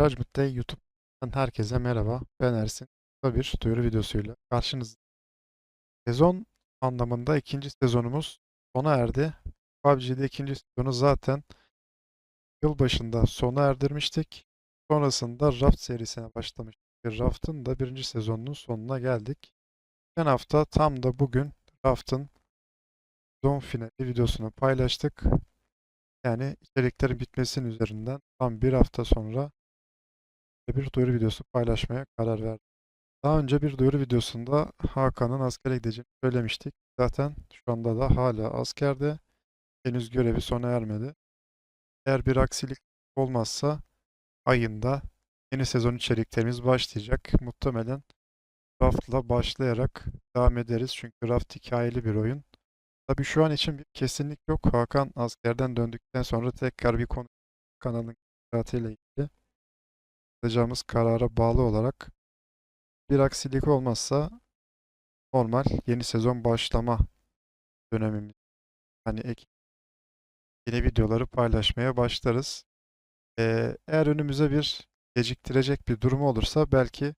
Judgment Day YouTube'dan herkese merhaba. Ben Ersin. Kısa bir duyuru videosuyla karşınızda. Sezon anlamında ikinci sezonumuz sona erdi. PUBG'de ikinci sezonu zaten yıl başında sona erdirmiştik. Sonrasında Raft serisine başlamıştık. Raft'ın da birinci sezonunun sonuna geldik. Geçen hafta tam da bugün Raft'ın sezon finali videosunu paylaştık. Yani içeriklerin bitmesinin üzerinden tam bir hafta sonra bir duyuru videosu paylaşmaya karar verdim. Daha önce bir duyuru videosunda Hakan'ın askere gideceğini söylemiştik. Zaten şu anda da hala askerde. Henüz görevi sona ermedi. Eğer bir aksilik olmazsa ayında yeni sezon içeriklerimiz başlayacak. Muhtemelen Raft'la başlayarak devam ederiz. Çünkü Raft hikayeli bir oyun. Tabii şu an için bir kesinlik yok. Hakan askerden döndükten sonra tekrar bir konu kanalın ile alacağımız karara bağlı olarak bir aksilik olmazsa normal yeni sezon başlama dönemimiz. Hani yeni videoları paylaşmaya başlarız. Ee, eğer önümüze bir geciktirecek bir durum olursa belki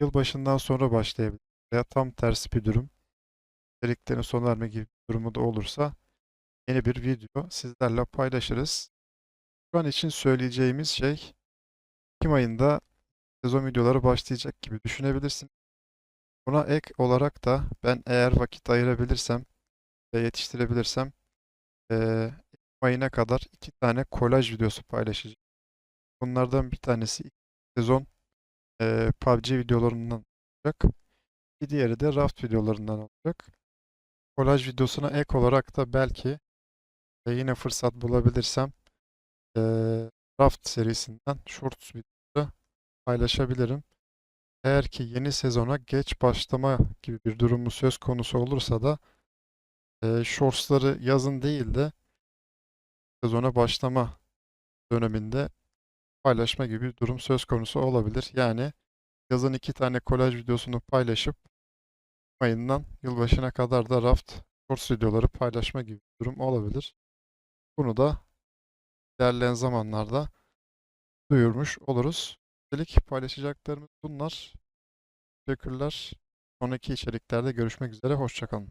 yılbaşından sonra başlayabilir. Veya tam tersi bir durum. İçeriklerin sona erme gibi bir durumu da olursa yeni bir video sizlerle paylaşırız. Şu an için söyleyeceğimiz şey Ekim ayında sezon videoları başlayacak gibi düşünebilirsin. Buna ek olarak da ben eğer vakit ayırabilirsem ve yetiştirebilirsem eee Ekim ayına kadar iki tane kolaj videosu paylaşacağım. Bunlardan bir tanesi sezon eee PUBG videolarından olacak. Bir diğeri de Raft videolarından olacak. Kolaj videosuna ek olarak da belki e, yine fırsat bulabilirsem eee Raft serisinden Shorts videosu paylaşabilirim. Eğer ki yeni sezona geç başlama gibi bir durumu söz konusu olursa da e, Shorts'ları yazın değil de sezona başlama döneminde paylaşma gibi bir durum söz konusu olabilir. Yani yazın iki tane kolaj videosunu paylaşıp ayından yılbaşına kadar da Raft Shorts videoları paylaşma gibi bir durum olabilir. Bunu da ilerleyen zamanlarda duyurmuş oluruz. Şimdilik paylaşacaklarımız bunlar. Teşekkürler. Sonraki içeriklerde görüşmek üzere. Hoşçakalın.